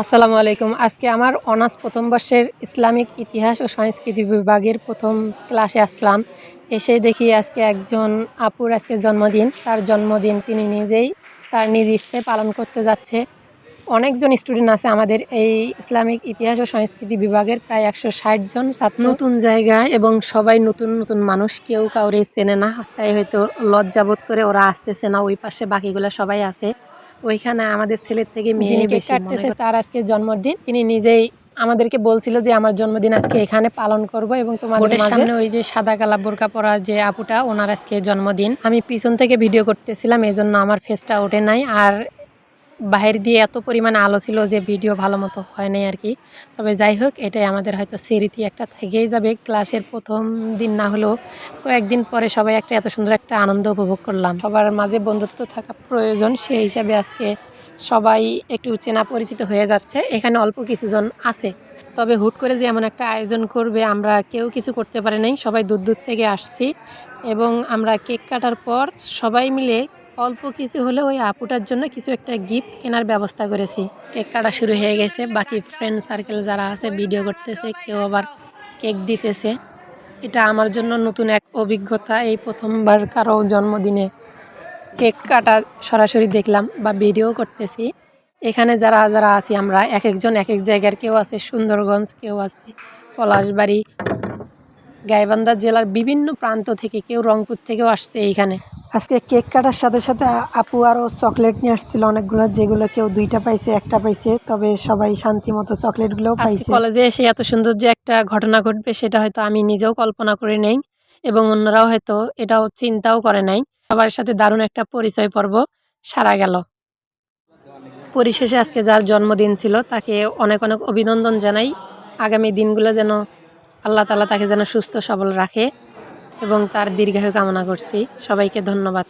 আসসালামু আলাইকুম। আজকে আমার অনার্স প্রথম বর্ষের ইসলামিক ইতিহাস ও সংস্কৃতি বিভাগের প্রথম ক্লাসে আসলাম। এসে দেখি আজকে একজন আপুর আজকে জন্মদিন। তার জন্মদিন তিনি নিজেই তার নিজ ইচ্ছে পালন করতে যাচ্ছে। অনেকজন স্টুডেন্ট আছে আমাদের এই ইসলামিক ইতিহাস ও সংস্কৃতি বিভাগের প্রায় একশো ষাট জন ছাত্র। নতুন জায়গা এবং সবাই নতুন নতুন মানুষ। কেউ কাউরে চেনে না, তাই হয়তো লজ্জাবোধ করে ওরা আসতেছে না, ওই পাশে বাকিগুলো সবাই আছে। ওইখানে আমাদের ছেলের থেকে মেয়ে বেশি কাটতেছে তার আজকে জন্মদিন। তিনি নিজেই আমাদেরকে বলছিল যে আমার জন্মদিন আজকে এখানে পালন করব এবং তোমাদের সামনে ওই যে সাদা কালা বোরকা পরা যে আপুটা ওনার আজকে জন্মদিন। আমি পিছন থেকে ভিডিও করতেছিলাম এই জন্য আমার ফেসটা ওঠে নাই। আর বাহির দিয়ে এত পরিমাণ আলো ছিল যে ভিডিও ভালো মতো হয় নাই আর কি। তবে যাই হোক, এটাই আমাদের হয়তো স্মৃতি একটা থেকেই যাবে। ক্লাসের প্রথম দিন না হলেও কয়েকদিন পরে সবাই একটা এত সুন্দর একটা আনন্দ উপভোগ করলাম। সবার মাঝে বন্ধুত্ব থাকা প্রয়োজন, সেই হিসাবে আজকে সবাই একটু চেনা পরিচিত হয়ে যাচ্ছে। এখানে অল্প কিছুজন আছে। তবে হুট করে যে এমন একটা আয়োজন করবে, আমরা কেউ কিছু করতে পারি নাই। সবাই দূর দূর থেকে আসছি এবং আমরা কেক কাটার পর সবাই মিলে অল্প কিছু হলে ওই আপুটার জন্য কিছু একটা গিফট কেনার ব্যবস্থা করেছি। কেক কাটা শুরু হয়ে গেছে। বাকি ফ্রেন্ড সার্কেল যারা আছে ভিডিও করতেছে, কেউ আবার কেক দিতেছে। এটা আমার জন্য নতুন এক অভিজ্ঞতা। এই প্রথমবার কারও জন্মদিনে কেক কাটা সরাসরি দেখলাম বা ভিডিও করতেছি। এখানে যারা যারা আছি আমরা এক একজন এক এক জায়গার কেউ আছে সুন্দরগঞ্জ, কেউ আছে পলাশবাড়ি, গাইবান্ধা জেলার বিভিন্ন প্রান্ত থেকে কেউ রংপুর থেকেও আসছে এইখানে। আজকে কেক কাটার সাথে সাথে আপু আরও চকলেট নিয়ে আসছিল অনেকগুলো যেগুলো কেউ দুইটা পাইছে একটা পাইছে তবে সবাই শান্তি মতো চকলেটগুলোও আজকে পাইছে। কলেজে এসে এত সুন্দর যে একটা ঘটনা ঘটবে সেটা হয়তো আমি নিজেও কল্পনা করে নেই এবং অন্যরাও হয়তো এটাও চিন্তাও করে নাই। সবার সাথে দারুণ একটা পরিচয় পর্ব সারা গেল। পরিশেষে আজকে যার জন্মদিন ছিল তাকে অনেক অনেক অভিনন্দন জানাই। আগামী দিনগুলো যেন আল্লাহ তালা তাকে যেন সুস্থ সবল রাখে। এবং তার দীর্ঘায়ু কামনা করছি। সবাইকে ধন্যবাদ।